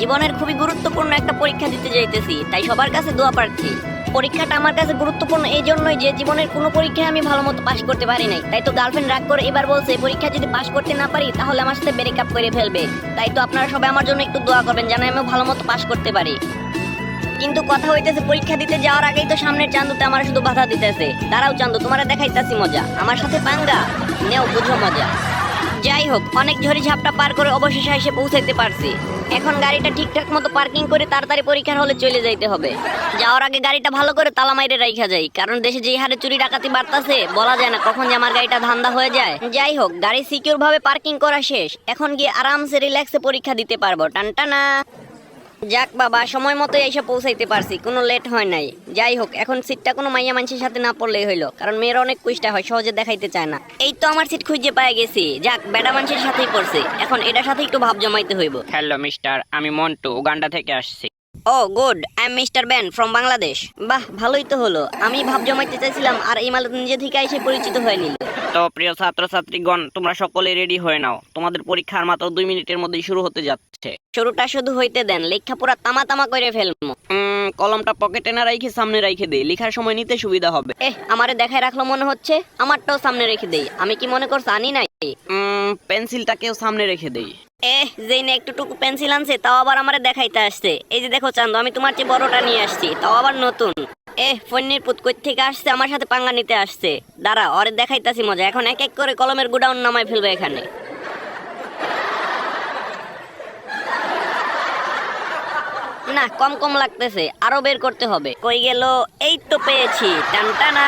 জীবনের খুবই গুরুত্বপূর্ণ একটা পরীক্ষা দিতে যাইতেছি, তাই সবার কাছে দোয়া প্রার্থী। পরীক্ষাটা আমার কাছে গুরুত্বপূর্ণ এই জন্যই যে জীবনের কোনো পরীক্ষায় আমি ভালো মতো পাশ করতে পারি নাই। তাই তো গার্লফ্রেন্ড রাগ করে এবার বলছে পরীক্ষা যদি পাশ করতে না পারি, তাহলে আমার সাথে ব্রেক আপ করে ফেলবে। তাই তো আপনারা সবাই আমার জন্য একটু দোয়া করবেন, যেন আমি ভালো মতো পাশ করতে পারি। কিন্তু কথা হইতেছে, পরীক্ষা দিতে যাওয়ার আগেই তো সামনের চান্দুতে আমার শুধু বাধা দিতেছে। দাঁড়াও চান্দু তোমার দেখাইতাছি মজা। আমার সাথে পাঙ্গা, নেও বুঝো মজা। যাই হোক অনেক ঝড়ি ঝাপটা পার করে অবশেষে এসে পৌঁছাতে পারছি। এখন গাড়িটা ঠিকঠাক মতো পার্কিং করে তাড়াতাড়ি পরীক্ষার হলে চলে যাইতে হবে। যাওয়ার আগে গাড়িটা ভালো করে তালা মাইরে রাখা যায় কারণ দেশে যে হারে চুরি ডাকাতি বাড়তাছে, বলা যায় না কখন যে আমার গাড়িটা ধান্দা হয়ে যায়। যাই হোক গাড়ি সিকিউর ভাবে পার্কিং করা শেষ। এখন গিয়ে আরামসে রিল্যাক্সে পরীক্ষা দিতে পারব। টানটানা যাক বাবা, সময় মতো এসে পৌঁছাইতে পারছি, কোনো লেট হয় নাই। যাই হোক, এখন সিটটা কোনো মাইয়া মানুষের সাথে না পড়লেই হইল, কারণ মেয়ের অনেক কুষ্টা হয়, সহজে দেখাইতে চায় না। এই তো আমার সিট খুঁজে পাই গেছি। যাক বেডা মানুষের সাথেই পড়ছে। এখন এটার সাথে একটু ভাব জমাইতে হইব। হ্যালো মিস্টার আমি মন্টু, উগান্ডা থেকে আসছি। ও good. I am mister Ben from Bangladesh. বাহ ভালোই তো হলো। আমি ভাব জমাইতে চাইছিলাম আর এই মালত নিজে থেকে এসে পরিচিত হয়ে নিল। তো প্রিয় ছাত্রছাত্রীগণ তোমরা সকলে রেডি হয়ে নাও। তোমাদের পরীক্ষার মাত্র দুই মিনিটের মধ্যেই শুরু হতে যাচ্ছে। শুরুটা শুধু হইতে দেন লেখা পুরা তামা তামা করে ফেলব কলমটা পকেটে না রাইখে সামনে রাইখে দে লেখার সময় নিতে সুবিধা হবে। এহ আমারে দেখায় রাখল মনে হচ্ছে আমারটাও সামনে রেখে দেই। আমি কি মনে করছি আনি নাই? পেন্সিলটাকেও সামনে রেখে দেই। এহ যেই না একটু টুকু পেন্সিল আনছে তাও আবার আমারে দেখাইতে আসছে। এই যে দেখো চান্দু আমি তোমার চেয়ে বড়টা নিয়ে আসছি তাও আবার নতুন। এহ ফন্নির পুত কই থেকে আসছে আমার সাথে পাঙ্গা নিতে আসছে। দাঁড়া ওরে দেখাইতাছি মজা। এখন এক এক করে কলমের গুডাউন নামাই ফেলবে এখানে। না কম কম লাগতেছে আরও বের করতে হবে। কই গেল? এই তো পেয়েছি। টানটানা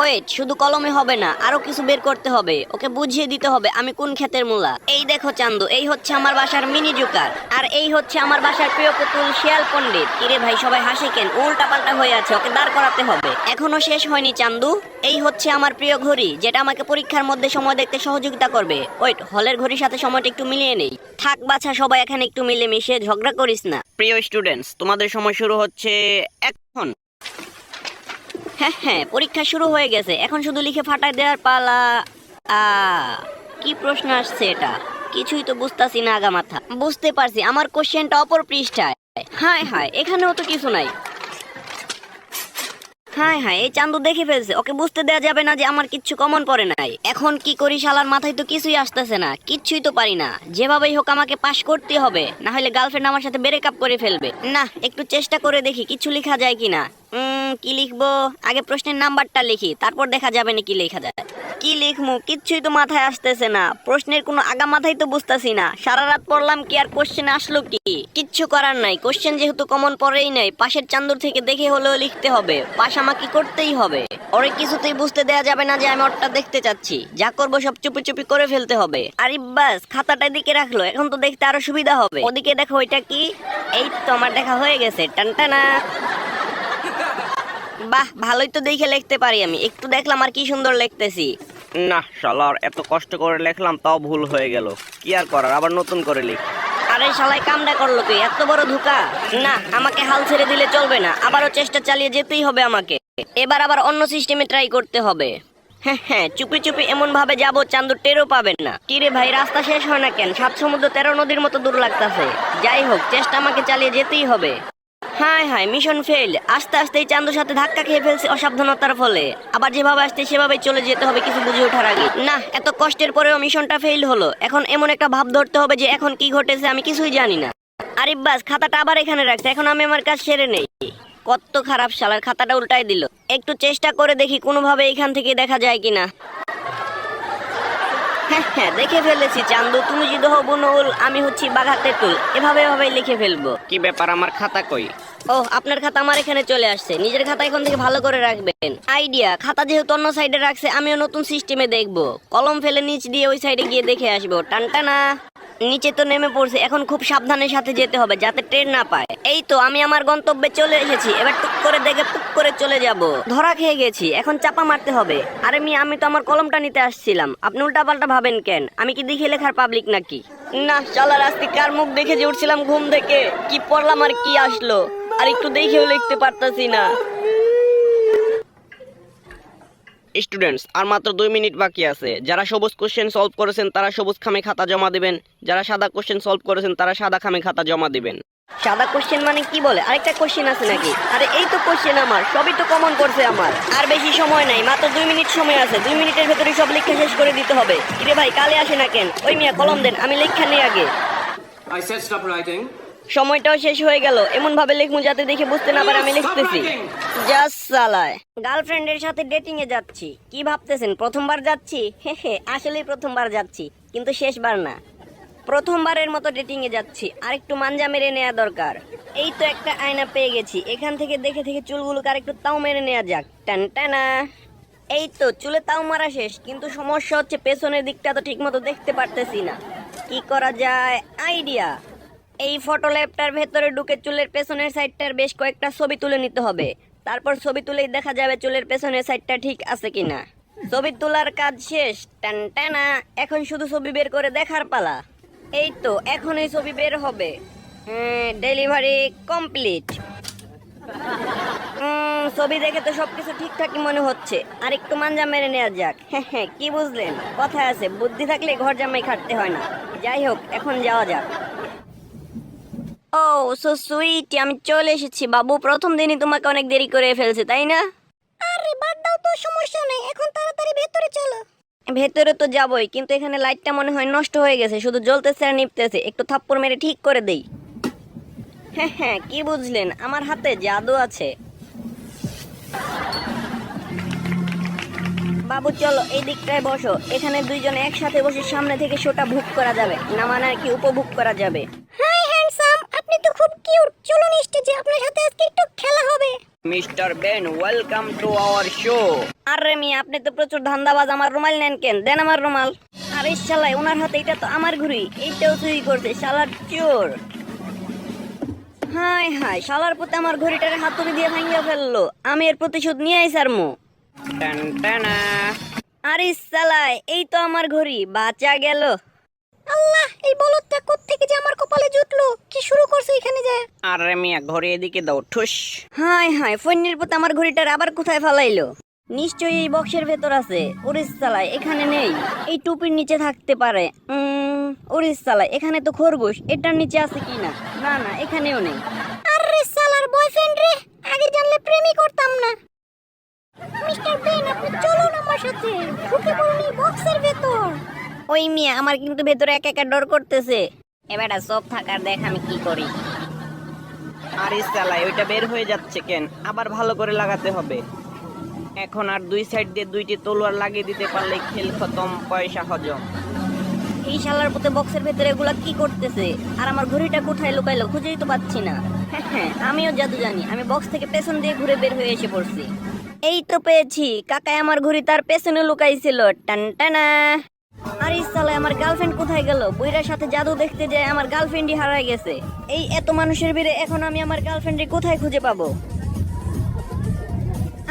ওয়েট শুধু কলমে হবে না, আরও কিছু বের করতে হবে। ওকে বুঝিয়ে দিতে হবে আমি কোন ক্ষেতের মূলা। এই দেখো চান্দু, এই হচ্ছে আমার বাসার মিনি জুকার। আর এই হচ্ছে আমার বাসার প্রিয় পুতুল শিয়াল পণ্ডিত। কিরে ভাই, সবাই হাসে কেন? উল্টা পাল্টা হয়ে আছে, ওকে দাঁড় করাতে হবে। এখনও শেষ হয়নি চান্দু। এই হচ্ছে আমার প্রিয় ঘড়ি, যেটা আমাকে পরীক্ষার মধ্যে সময় দেখতে সহযোগিতা করবে। ওয়েট, হলের ঘড়ির সাথে সময়টা একটু মিলিয়ে নেই। থাক বাছা, সবাই এখানে একটু মিলে মিশে ঝগড়া করিস না। প্রিয় স্টুডেন্টস তোমাদের সময় শুরু হচ্ছে এখন। হ্যাঁ হ্যাঁ পরীক্ষা শুরু হয়ে গেছে। এখন শুধু লিখে ফাটাই দেওয়ার পালা। আ কি প্রশ্ন আসছে এটা? কিছুই তো বুঝতাছি না আগা মাথা বুঝতে পারছি আমার কোশ্চেনটা অপর পৃষ্ঠায়। হায় হায় এখানেও তো কিছু নাই। হায় হায় এই চান্দু দেখে ফেলছে। ওকে বুঝতে দেওয়া যাবে না যে আমার কিচ্ছু কমন পড়ে নাই। এখন কি করি শালার মাথায় তো কিছুই আসতেছে না। কিচ্ছুই তো পারি না। যেভাবেই হোক আমাকে পাশ করতে হবে। না হলে গার্লফ্রেন্ড আমার সাথে ব্রেক আপ করে ফেলবে। না একটু চেষ্টা করে দেখি কিছু লেখা যায় কিনা। উম, কি লিখব? আগে প্রশ্নের নাম্বারটা লিখি, তারপর দেখা যাবে না কি লেখা যায়। কি লিখমু? কিচ্ছুই তো মাথায় আসতেছে না। প্রশ্নের কোনো আগা মাথায় তো বুঝতাছি না। সারা রাত পড়লাম কি আর কোশ্চেন আসলো কি? কিচ্ছু করার নাই। কোশ্চেন যেহেতু কমন পড়েই নাই, পাশের চান্দুর থেকে দেখে হলেও লিখতে হবে। পাশ আমাকে করতেই হবে। ওরে কিছুতেই বুঝতে দেয়া যাবে না যে আমি ওরটা দেখতে চাচ্ছি। যা করব সব চুপি চুপি করে ফেলতে হবে। আরে বাস, খাতাটা দিকে রাখল। এখন তো দেখতে আরও সুবিধা হবে। ওদিকে দেখো, ওইটা কি? এই তো, আমার দেখা হয়ে গেছে। টানটানা বাহ ভালোই তো দেখে লিখতে পারি আমি। একটু দেখলাম আর কি সুন্দর লিখতেছি। না শালার এত কষ্ট করে লিখলাম তাও ভুল হয়ে গেল। কি আর করার আবার নতুন করে লিখ। আরে শালাই কামটা করল কি এত বড় ধোকা। না আমাকে হাল ছেড়ে দিলে চলবে না আবারও চেষ্টা চালিয়ে যেতেই হবে আমাকে। এবার আবার অন্য সিস্টেমে ট্রাই করতে হবে। হ্যাঁ হ্যাঁ চুপি চুপি এমন ভাবে যাব চান্দু টেরও পাবেন না। কিরে ভাই রাস্তা শেষ হয় না কেন? সাত সমুদ্র তেরো নদীর মতো দূর লাগতাছে। যাই হোক চেষ্টা আমাকে চালিয়ে যেতেই হবে। হাই হাই মিশন ফেল আস্তে আস্তে এই চান্দুর সাথে ধাক্কা খেয়ে ফেলছে অসাবধানতার ফলে। আবার যেভাবে আসতে সেভাবে চলে যেতে হবে কিছু বুঝে ওঠার আগে। না, এত কষ্টের পরেও মিশনটা ফেল হলো। এখন এমন একটা ভাব ধরতে হবে যে এখন কি ঘটেছে, আমি কিছুই জানি না। আরিফ বাস, খাতাটা আবার এখানে রাখছে। এখন আমি আমার কাজ সেরে নেই। কত খারাপ শালার খাতাটা উল্টাই দিল। একটু চেষ্টা করে দেখি কোনোভাবে এখান থেকে দেখা যায় কিনা। হ্যাঁ হ্যাঁ দেখে ফেলেছি চান্দু। তুমি যদি হো বুনুল আমি হচ্ছি বাঘা তেঁতুল। এভাবে এভাবে লিখে ফেলব। কি ব্যাপার, আমার খাতা কই? ও আপনার খাতা আমার এখানে চলে আসছে। নিজের খাতা এখন থেকে ভালো করে রাখবেন। আইডিয়া, খাতা যেহেতু অন্য সাইডে রাখছে, আমিও নতুন সিস্টেমে দেখব। কলম ফেলে নিচ দিয়ে ওই সাইডে গিয়ে দেখে আসব। টানটানা নিচে তো নেমে পড়ছে, এখন খুব সাবধানের সাথে যেতে হবে, যাতে ট্রেন না পায়। এই তো, আমি আমার গন্তব্যে চলে এসেছি, এবার টুক করে দেখে টুক করে চলে যাব। ধরা খেয়ে গেছি, এখন চাপা মারতে হবে। আরে মি আমি তো আমার কলমটা নিতে আসছিলাম। আপনি উল্টা পাল্টা ভাবেন কেন? আমি কি দেখে লেখার পাবলিক নাকি? না, চলার আজকে কার মুখ দেখে যে উঠছিলাম ঘুম থেকে? কি পড়লাম আর কি আসলো? আর একটু দেখেও লিখতে পারতাছি না। স্টুডেন্টস আর মাত্র দুই মিনিট বাকি আছে। যারা সবুজ কোশ্চেন সলভ করেছেন তারা সবুজ খামে খাতা জমা দিবেন। যারা সাদা কোশ্চেন সলভ করেছেন তারা সাদা খামে খাতা জমা দিবেন। সাদা কোশ্চেন মানে কি বলে? আরেকটা কোশ্চেন আছে নাকি? আরে এই তো কোশ্চেন আমার। সবই তো কমন করছে আমার। আর বেশি সময় নাই। মাত্র দুই মিনিট সময় আছে। দুই মিনিটের ভেতরে সব লেখা শেষ করে দিতে হবে। কিরে ভাই কালে আসে না কেন? ওই মিয়া কলম দেন। আমি লেখা নেই আগে। I said stop writing. সময়টাও শেষ হয়ে গেল। এমন ভাবে লিখমু যাতে দেখে বুঝতে না পারে আমি লিখতেছি। জাস সালায়। গার্লফ্রেন্ডের সাথে ডেটিং এ যাচ্ছি। কি ভাবতেছেন? প্রথমবার যাচ্ছি? আসলেই প্রথমবার যাচ্ছি কিন্তু শেষবার না। প্রথমবারের মতো ডেটিং এ যাচ্ছি আর একটু মাঞ্জা মেরে নেওয়া দরকার। এই তো একটা আয়না পেয়ে গেছি। এখান থেকে দেখে থেকে চুলগুলোকে আর একটু তাও মেরে নেওয়া যাক। টান টানা। এই তো চুলে তাও মারা শেষ কিন্তু সমস্যা হচ্ছে পেছনের দিকটা তো ঠিকমতো দেখতে পারতেছি না। কি করা যায়? আইডিয়া। এই ফটো ল্যাপটার ভেতরে ঢুকে চুলের পেছনের সাইডটার বেশ কয়েকটা ছবি তুলে নিতে হবে। তারপর ছবি তুলেই দেখা যাবে চুলের পেছনের সাইডটা ঠিক আছে কিনা। ছবি তোলার কাজ শেষ। টান, টানা। এখন শুধু ছবি বের করে দেখার পালা। এই তো এখন এই ছবি বের হবে। ডেলিভারি কমপ্লিট ছবি দেখে তো সবকিছু ঠিকঠাকই মনে হচ্ছে। আর একটু মাঞ্জা মেরে নেওয়া যাক। হ্যাঁ হ্যাঁ কি বুঝলেন? কথা আছে, বুদ্ধি থাকলে ঘর জামাই খাটতে হয় না। যাই হোক, এখন যাওয়া যাক। ও সো সুইট আমি চলে এসেছি বাবু। প্রথম দিনই তোমাকে অনেক দেরি করে ফেলছে তাই না? আরে বাদ দাও তো সমস্যা নেই। এখন তাড়াতাড়ি ভেতরে চলো। ভেতরে তো যাবই কিন্তু এখানে লাইটটা মনে হয় নষ্ট হয়ে গেছে শুধু জ্বলতেছে আর নিপতেছে। একটু থাপ্পড় মেরে ঠিক করে দেই। হ্যাঁ হ্যাঁ কি বুঝলেন? আমার হাতে জাদু আছে। বাবু চলো এই দিকটায় বসো। এখানে দুইজন একসাথে বসে সামনে থেকে শোটা ভোগ করা যাবে। না মানে আর কি উপভোগ করা যাবে। Hi mister Ben welcome to our show আরে মি আপনি তো প্রচুর ধান্দাবাজ আমার রুমাল নেন কেন? দেন আমার রুমাল। আরে শালাই ওনার হাতে এটা তো আমার ঘুড়ি। এইটাও চুরি করছে শালার চোর। হাই হাই শালার প্রতি আমার ঘড়িটারে হাতুড়ি দিয়ে ভাঙিয়ে ফেলল। আমি এর প্রতিশোধ নিয়ে আইস আর মো আরে সালাই এই তো আমার ঘড়ি বাঁচা গেল। আল্লাহ এই বলদটা কোত্থেকে যে আমার কপালে জুটলো? কি শুরু করছে এখানে যায় আরে মিয়া ঘরে এদিকে দাও ঠুস। হাই হাই ফোনের পথে আমার ঘড়িটার আবার কোথায় ফেলাইলো? নিশ্চয়ই এই বক্সের ভেতর আছে। ওরিস চালায় এখানে নেই। এই টুপির নিচে থাকতে পারে। ওরিস চালায় এখানে তো খরগোশ। এটার নিচে আছে কি না? না না এখানেও নেই। আরে সালার বয়ফ্রেন্ড রে আগে জানলে প্রেমই করতাম না। মিস্টার বেন আপনি চলুন আমার সাথে। ঢুকে পড়ুন এই বক্সের ভেতর। ওই মিয়া আমার কিন্তু ভেতরে একা একা ডর করতেছে। এবারে সব থাকার দেখ আমি কি করি। আর চালাই ওইটা বের হয়ে যাচ্ছে কেন? আবার ভালো করে লাগাতে হবে। এখন আর দুই সাইড দিয়ে দুইটি তলোয়ার লাগিয়ে দিতে পারলে খেল খতম পয়সা হজম। এই শালার পথে বক্সের ভেতরে এগুলা কি করতেছে? আর আমার ঘড়িটা কোথায় লুকাইলো খুঁজেই তো পাচ্ছি না। হ্যাঁ হ্যাঁ আমিও জাদু জানি। আমি বক্স থেকে পেছন দিয়ে ঘুরে বের হয়ে এসে পড়ছি। এই তো পেয়েছি। কাকাই আমার ঘড়ি তার পেছনে লুকাইছিল। টান টানা। আর সালে, আমার গার্লফ্রেন্ড কোথায় গেল? বইরার সাথে জাদু দেখতে যায় আমার গার্লফ্রেন্ডই হারায় গেছে। এই এত মানুষের ভিড়ে এখন আমি আমার গার্লফ্রেন্ডে কোথায় খুঁজে পাবো?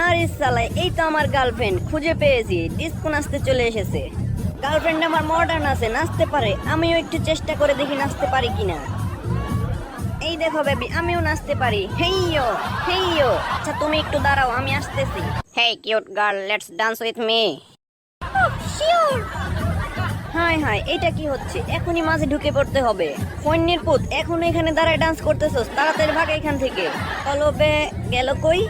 আরে সালাই এই তো আমার গার্লফ্রেন্ড খুঁজে পেয়েছি। ডিস্কো নাচতে চলে এসেছে। গার্লফ্রেন্ড আমার মডার্ন আছে, নাচতে পারে। আমিও একটু চেষ্টা করে দেখি নাচতে পারি কিনা। এই দেখো বেবি আমিও নাচতে পারি। হেইয়ো হেইয়ো। আচ্ছা তুমি একটু দাঁড়াও, আমি আসতেছি। Hey cute girl let's dance with me sure hi hi এটা কি হচ্ছে? এখনই মাঝে ঢুকে পড়তে হবে। ফোনের পুত এখনও এখানে দাঁড়ায় ডান্স করতেছস। তাড়াতাড়ি ভাগ এখান থেকে। চলো বে গেল কই?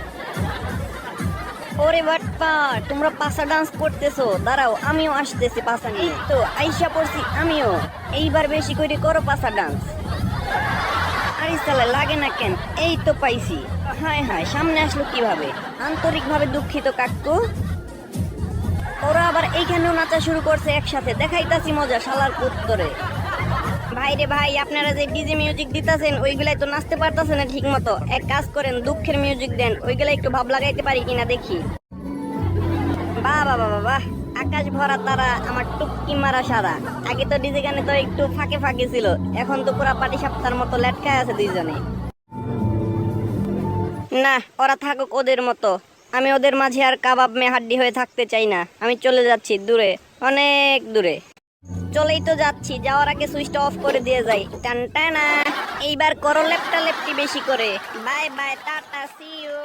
ওরে বাটপা তোমরা পাসা ডান্স করতেছো। দাঁড়াও, আমিও আসতেছি পাসা নিয়ে। তো, আইসা পড়ছি আমিও। এইবার বেশি করে করো পাসা ডান্স আরে সালা লাগে না কেন? এই তো পাইছি। হায় হায়, সামনে আসলো কীভাবে? আন্তরিকভাবে দুঃখিত কাকু। ওরা আবার এইখানেও নাচা শুরু করছে একসাথে। দেখাইতাছি মজা শালার উত্তরে। ভাই রে ভাই, আপনারা যে ডিজে মিউজিক দিতেছেন, ওইগুলাই তো নাচতে পারতাছেন না ঠিক মতো এক কাজ করেন, দুঃখের মিউজিক দেন ওইগুলা একটু ভাব লাগাইতে পারি কিনা দেখি। বাহ বাহ বাহ বাহ আকাশ ভরা তারা আমার টুকি মারা সারা আগে তো ডিজে গানে তো একটু ফাঁকে ফাঁকে ছিল, এখন তো পুরা পাটি সাপ্তার মতো লেটকায় আছে দুইজনে। না, ওরা থাকুক ওদের মতো। আমি ওদের মাঝে আর কাবাব মে হাড্ডি হয়ে থাকতে চাই না। আমি চলে যাচ্ছি দূরে, অনেক দূরে। চলেই তো যাচ্ছি, যাওয়ার আগে সুইচটা অফ করে দিয়ে যাই। টান, টানা এইবার করো লেপটা লেপটি বেশি করে। Bye bye, tata see you